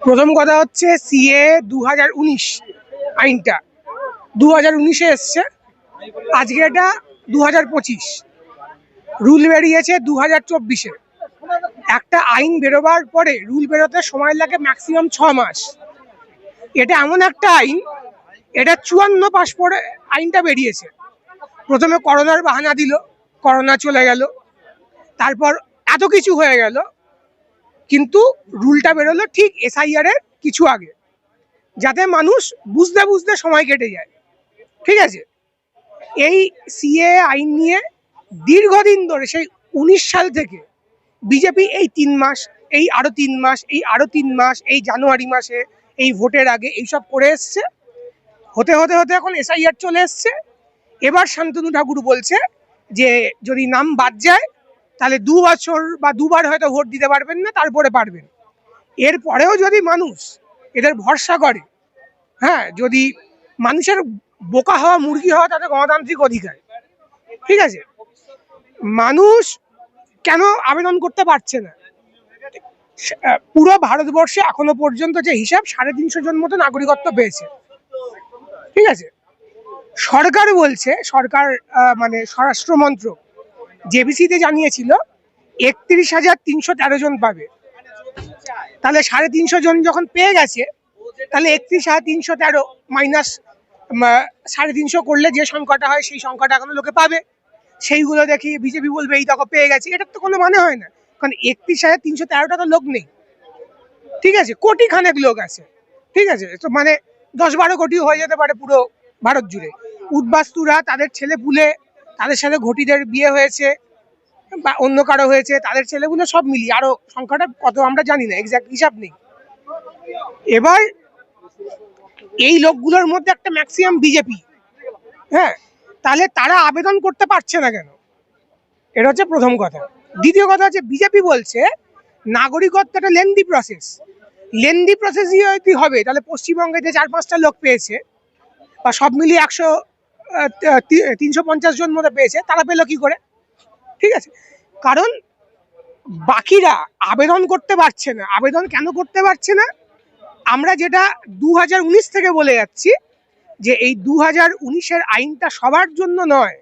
প্রথম কথা হচ্ছে সিএ দু হাজার উনিশ আইনটা। দু হাজার উনিশে এসছে। আজকে এটা দু হাজার পঁচিশ। রুল বেরিয়েছে দু হাজার চব্বিশে। একটা আইন বেরোবার পরে রুল বেরোতে সময় লাগে ম্যাক্সিমাম ছ মাস। এটা এমন একটা আইন, এটা চুয়ান্ন পাস পরে আইনটা বেরিয়েছে। প্রথমে করোনার বাহানা দিল, করোনা চলে গেল, তারপর এত কিছু হয়ে গেল। কিন্তু রুলটা বেরোলো ঠিক এসআইআর এর কিছু আগে। যাতে মানুষ বুঝতে বুঝতে সময় কেটে যায়। ঠিক আছে? এই সিএ আইন নিয়ে দীর্ঘদিন ধরে সেই উনিশ সাল থেকে বিজেপি এই তিন মাস, এই আরও তিন মাস, এই আরও তিন মাস, এই জানুয়ারি মাসে এই ভোটের আগে এইসব করে এসছে। হতে হতে হতে এখন এসআইআর চলে এসছে। এবার শান্তনু ঠাকুর বলছে যে যদি নাম বাদ যায় তাহলে দু বছর বা দুবার হয়তো ভোট দিতে পারবেন না, তারপরে পারবেন। এরপরেও যদি মানুষ এদের ভরসা করে হ্যাঁ যদি মানুষের বোকা হওয়া, মুরগি হওয়া তাদের গণতান্ত্রিক অধিকার। ঠিক আছে? মানুষ কেন আবেদন করতে পারছে না? পুরো ভারতবর্ষে এখনও পর্যন্ত যে হিসাব, সাড়ে তিনশো জন মতো নাগরিকত্ব পেয়েছে। ঠিক আছে? সরকার বলছে, সরকার মানে স্বরাষ্ট্র মন্ত্রক জেবিসিতে জানিয়েছিল, একত্রিশ হাজার তিনশো তেরো জন পাবে। তাহলে সাড়ে তিনশো জন যখন পেয়ে গেছে, তাহলে একত্রিশ হাজার তিনশো তেরো মাইনাস সাড়ে তিনশো করলে যে সংখ্যাটা হয়, সেই সংখ্যাটা এখনও লোকে পাবে। সেইগুলো দেখি বিজেপি বলবে, এই দেখো, পেয়ে গেছে। এটার তো কোনো মানে হয় না। কারণ একত্রিশ হাজার তিনশো তেরোটা তো লোক নেই। ঠিক আছে? কোটি খানেক লোক আছে। ঠিক আছে? তো মানে দশ বারো কোটি হয়ে যেতে পারে পুরো ভারত জুড়ে। উদ্বাস্তুরা তাদের ছেলে পুলে তাদের সাথে ঘটিদের বিয়ে হয়েছে, বা অন্য কারও হয়েছে, তাদের ছেলেগুলো সব মিলিয়ে, আরও সংখ্যাটা কত আমরা জানি না এক্সাক্ট হিসাব নেই। এবার এই লোকগুলোর মধ্যে একটা ম্যাক্সিমাম বিজেপি হ্যাঁ তাহলে তারা আবেদন করতে পারছে না কেন? এটা হচ্ছে প্রথম কথা। দ্বিতীয় কথা হচ্ছে বিজেপি বলছে নাগরিকত্ব একটা লেন্দি প্রসেস লেন্দি প্রসেস যদি হবে, তাহলে পশ্চিমবঙ্গে যে চার পাঁচটা লোক পেয়েছে, বা সব মিলিয়ে একশো তিনশো পঞ্চাশ জন মতো পেয়েছে, তারা পেল কি করে? ঠিক আছে? কারণ বাকিরা আবেদন করতে পারছে না। আবেদন কেন করতে পারছে না? আমরা যেটা দু হাজার উনিশ থেকে বলে যাচ্ছি, যে এই দু হাজার আইনটা সবার জন্য নয়।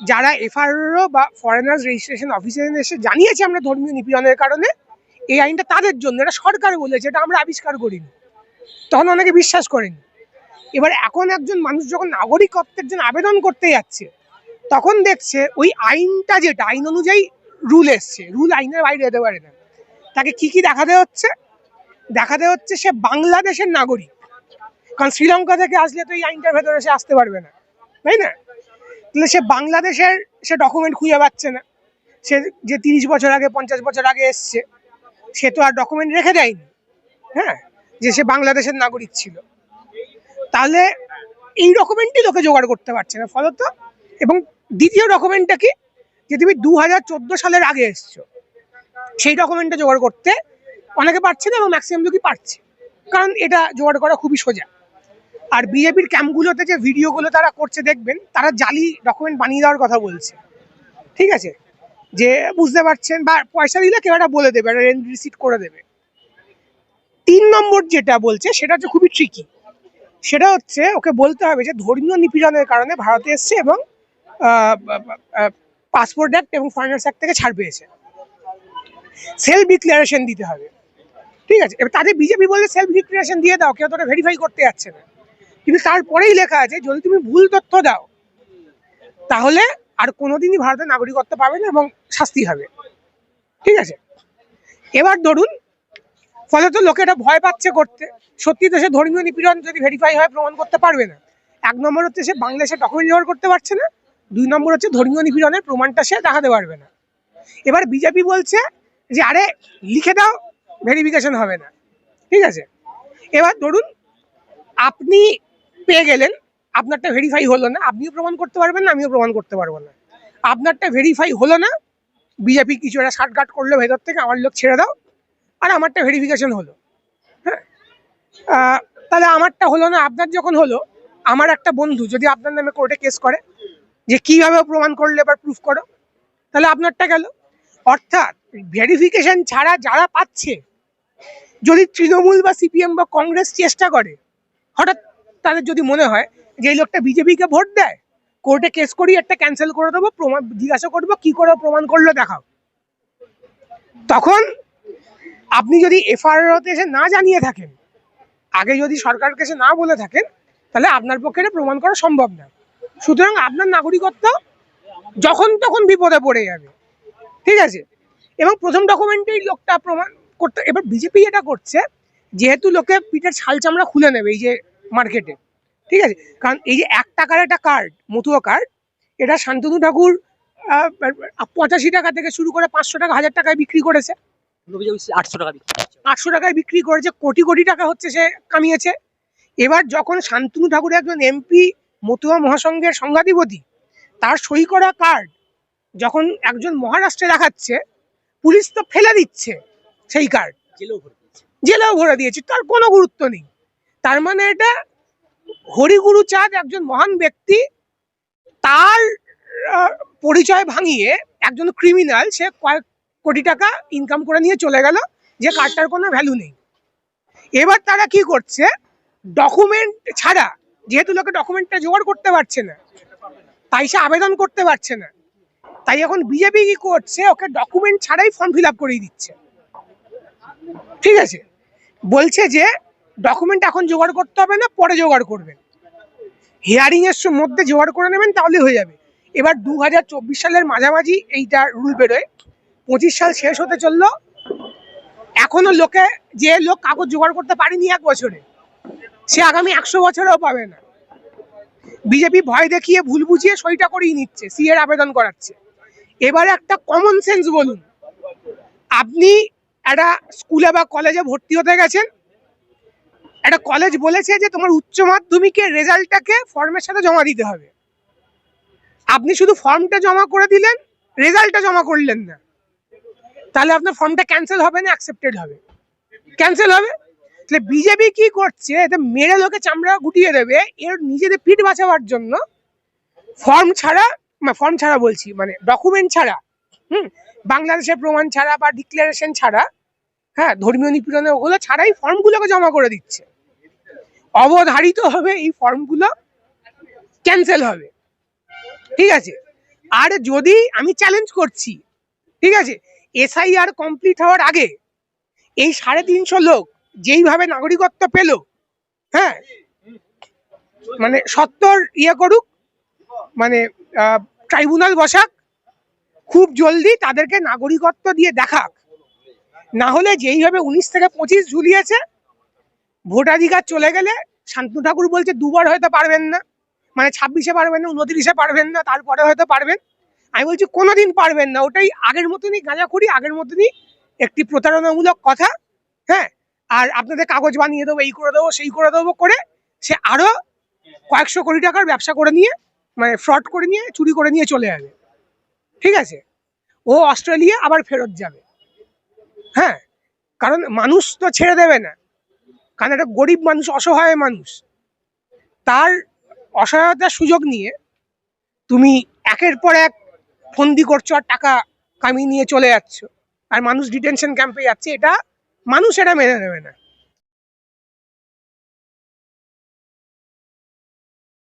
যারা এফআরও বা ফরেনার্স রেজিস্ট্রেশন অফিসে এসে জানিয়েছে আমরা ধর্মীয় নিপীড়নের কারণে, এই আইনটা তাদের জন্য, এটা সরকার বলেছে, এটা আমরা আবিষ্কার করিনি। তখন অনেকে বিশ্বাস করেনি। এবার এখন একজন মানুষ যখন নাগরিকত্বের জন্য আবেদন করতে যাচ্ছে, তখন দেখছে ওই আইনটা যেটা, আইন অনুযায়ী রুল এসছে রুল আইনের বাইরে যেতে পারে না। তাকে কি কি দেখাতে হচ্ছে? দেখাতে হচ্ছে সে বাংলাদেশের নাগরিক। কারণ শ্রীলঙ্কা থেকে আসলে তো এই আইনটার ভেতরে সে আসতে পারবে না, তাই না? তাহলে সে বাংলাদেশের সে ডকুমেন্ট খুঁজে পাচ্ছে না। সে যে তিরিশ বছর আগে, পঞ্চাশ বছর আগে এসছে, সে তো আর ডকুমেন্ট রেখে দেয়নি হ্যাঁ? যে সে বাংলাদেশের নাগরিক ছিল। তাহলে এই ডকুমেন্টই লোকে জোগাড় করতে পারছে না, ফলত? এবং দ্বিতীয় ডকুমেন্টটা কি? যে তুমি দু হাজার চোদ্দ সালের আগে এসছো, সেই ডকুমেন্টটা জোগাড় করতে অনেকে পারছে না এবং ম্যাক্সিমাম লোকই পারছে, কারণ এটা জোগাড় করা খুবই সোজা। আর বিজেপির ক্যাম্পগুলোতে যে ভিডিওগুলো তারা করছে, দেখবেন, তারা জালি ডকুমেন্ট বানিয়ে দেওয়ার কথা বলছে। ঠিক আছে? যে বুঝতে পারছেন, বা পয়সা দিলে কেউ একটা বলে দেবে, একটা রেন্ট রিসিট করে দেবে। তিন নম্বর যেটা বলছে, সেটা হচ্ছে খুবই ট্রিকি সেটা হচ্ছে ওকে বলতে হবে যে ধর্মীয় নিপীড়নের কারণে ভারতে এসছে এবং পাসপোর্ট অ্যাক্ট এবং ফরেনার্স অ্যাক্ট থেকে ছাড় পেয়েছে। সেলফ ডিক্লারেশন দিতে হবে। ঠিক আছে? এবার তাদের বিজেপি বলে সেলফ ডিক্লারেশন দিয়ে দাও, কেউ তোকে ভেরিফাই করতে যাচ্ছে না। কিন্তু তারপরেই লেখা আছে, যদি তুমি ভুল তথ্য দাও, তাহলে আর কোনোদিনই ভারতের নাগরিকত্ব পাবে না এবং শাস্তি হবে। ঠিক আছে? এবার ধরুন ফলে তো লোকে এটা ভয় পাচ্ছে করতে। সত্যি তো সে ধর্মীয় নিপীড়ন যদি ভেরিফাই হয়, প্রমাণ করতে পারবে না। এক নম্বর হচ্ছে সে বাংলাদেশের ডকুমেন্ট জোগাড় করতে পারছে না। দুই নম্বর হচ্ছে ধর্মীয় নিপীড়নের প্রমাণটা সে দেখাতে পারবে না। এবার বিজেপি বলছে যে, আরে, লিখে দাও ভেরিফিকেশন হবে না। ঠিক আছে? এবার ধরুন, আপনি পেয়ে গেলেন, আপনারটা ভেরিফাই হলো না, আপনিও প্রমাণ করতে পারবেন না, আমিও প্রমাণ করতে পারব না। আপনারটা ভেরিফাই হলো না বিজেপি কিছু একটা শার্টকাট করল ভেতর থেকে, আমার লোক ছেড়ে দাও আর আমারটা ভেরিফিকেশন হলো। হ্যাঁ? তাহলে আমারটা হলো না, আপনার যখন হলো, আমার একটা বন্ধু, যদি আপনার নামে কোর্টে কেস করে, যে কীভাবে প্রমাণ করলে এবার প্রুফ করো, তাহলে আপনারটা গেল। অর্থাৎ ভেরিফিকেশন ছাড়া যারা পাচ্ছে, যদি তৃণমূল বা সিপিএম বা কংগ্রেস চেষ্টা করে, হঠাৎ তাদের যদি মনে হয় যে এই লোকটা বিজেপিকে ভোট দেয় কোর্টে কেস করি, একটা ক্যান্সেল করে দেবো, প্রমাণ, জিজ্ঞাসা করব, কি করে প্রমাণ করল দেখাও। তখন আপনি যদি এফআইআরতে এসে না জানিয়ে থাকেন, আগে যদি সরকার কাছে না বলে থাকেন, তাহলে আপনার পক্ষে এটা প্রমাণ করা সম্ভব না। সুতরাং আপনার নাগরিকত্ব যখন তখন বিপদে পড়ে যাবে। ঠিক আছে? এবং প্রথম ডকুমেন্টেই লোকটা প্রমাণ করতে এবার বিজেপি এটা করছে, যেহেতু লোকে পিঠের ছাল চামড়া খুলে নেবে এই যে মার্কেটে ঠিক আছে? কারণ এই যে এক টাকার একটা কার্ড মতুয়া কার্ড এটা শান্তনু ঠাকুর পঁচাশি টাকা থেকে শুরু করে পাঁচশো টাকা, হাজার টাকায় বিক্রি করেছে। আটশো টাকা বিক্রি আটশো টাকায় বিক্রি করেছে কোটি কোটি টাকা হচ্ছে সে কামিয়েছে। এবার যখন শান্তনু ঠাকুর একজন এমপি মতুয়া মহাসংঘের সংঘাধিপতি তার সই করা কার্ড যখন একজন মহারাষ্ট্রে দেখাচ্ছে পুলিশ তো ফেলে দিচ্ছে সেই কার্ড জেলেও ভরে দিয়েছে। জেলেও ভরে দিয়েছে তার কোনো গুরুত্ব নেই। তার মানে এটা হরিগুরু চাঁদ একজন মহান ব্যক্তি তার পরিচয় ভাঙিয়ে একজন ক্রিমিনাল সে কয়েক কোটি টাকা ইনকাম করে নিয়ে চলে গেল, যে কার্ডটার কোনো ভ্যালু নেই। এবার তারা কি করছে? ডকুমেন্ট ছাড়া, যেহেতু লোকে ডকুমেন্টটা জোগাড় করতে পারছে না, তাই সে আবেদন করতে পারছে না। তাই এখন বিজেপি কি করছে? ওকে ডকুমেন্ট ছাড়াই ফর্ম ফিল আপ করিয়ে দিচ্ছে। ঠিক আছে? বলছে যে ডকুমেন্ট এখন জোগাড় করতে হবে না, পরে জোগাড় করবেন হিয়ারিং এর মধ্যে জোগাড় করে নেবেন, তাহলে হয়ে যাবে। এবার দু হাজার চব্বিশ সালের মাঝামাঝি এইটা রুল বেরোয়। পঁচিশ সাল শেষ হতে চলল। এখনও লোকে যে লোক কাগজ জোগাড় করতে পারেনি এক বছরে, সে আগামী একশো বছরেও পাবে না। বিজেপি ভয় দেখিয়ে ভুল বুঝিয়ে সইটা করিয়ে নিচ্ছে সি এর আবেদন করাচ্ছে। এবারে একটা কমন সেন্স বলুন। আপনি একটা স্কুলে বা কলেজে ভর্তি হতে গেছেন, একটা কলেজ বলেছে যে তোমার উচ্চ মাধ্যমিকের রেজাল্টটাকে ফর্মের সাথে জমা দিতে হবে। আপনি শুধু ফর্মটা জমা করে দিলেন রেজাল্টটা জমা করলেন না। তাহলে আপনার ফর্মটা ক্যান্সেল হবে না অ্যাকসেপ্টেড হবে? ক্যান্সেল হবে? তাহলে বিজেপি কি করছে? এতে মেরে লোকে চামড়া গুটিয়ে দেবে, এর নিজেদের পিঠ বাঁচাবার জন্য ফর্ম ছাড়া ফর্ম ছাড়া বলছি মানে ডকুমেন্ট ছাড়া, হুম? বাংলাদেশের প্রমাণ ছাড়া বা ডিক্লারেশন ছাড়া হ্যাঁ ধর্মীয় নিপীড়নে ওগুলো ছাড়াই ফর্মগুলোকে জমা করে দিচ্ছে। অবধারিত হবে এই ফর্মগুলো ক্যান্সেল হবে। ঠিক আছে? আর যদি আমি চ্যালেঞ্জ করছি, ঠিক আছে? এসআইআর কমপ্লিট হওয়ার আগে এই সাড়ে তিনশো লোক যেইভাবে নাগরিকত্ব পেল হ্যাঁ? মানে সত্তর ইয়ে করুক মানে ট্রাইব্যুনাল বসাক, খুব জলদি তাদেরকে নাগরিকত্ব দিয়ে দেখাক। না হলে যেইভাবে উনিশ থেকে পঁচিশ ঝুলিয়েছে, ভোটাধিকার চলে গেলে শান্তনু ঠাকুর বলছে, দুবার হয়তো পারবেন না। মানে ছাব্বিশে পারবেন না উনত্রিশে পারবেন না, তারপরে হয়তো পারবেন। আমি বলছি, কোনোদিন পারবেন না। ওটাই আগের মতনই গাঁজা করি আগের মতনই একটি প্রতারণামূলক কথা হ্যাঁ? আর আপনাদের কাগজ বানিয়ে দেবো, এই করে দেবো, সেই করে দেবো করে সে আরও কয়েকশো কোটি টাকার ব্যবসা করে নিয়ে মানে ফ্রড করে নিয়ে, চুরি করে নিয়ে চলে যাবে ঠিক আছে? ও অস্ট্রেলিয়া আবার ফেরত যাবে। হ্যাঁ? কারণ মানুষ তো ছেড়ে দেবে না। কারণ একটা গরিব মানুষ, অসহায় মানুষ, তার অসহায়তার সুযোগ নিয়ে তুমি একের পর এক ফন্দি করছ আর টাকা কামিয়ে নিয়ে চলে যাচ্ছ। আর মানুষ ডিটেনশন ক্যাম্পে যাচ্ছে, এটা মানুষ এটা মেনে নেবে না।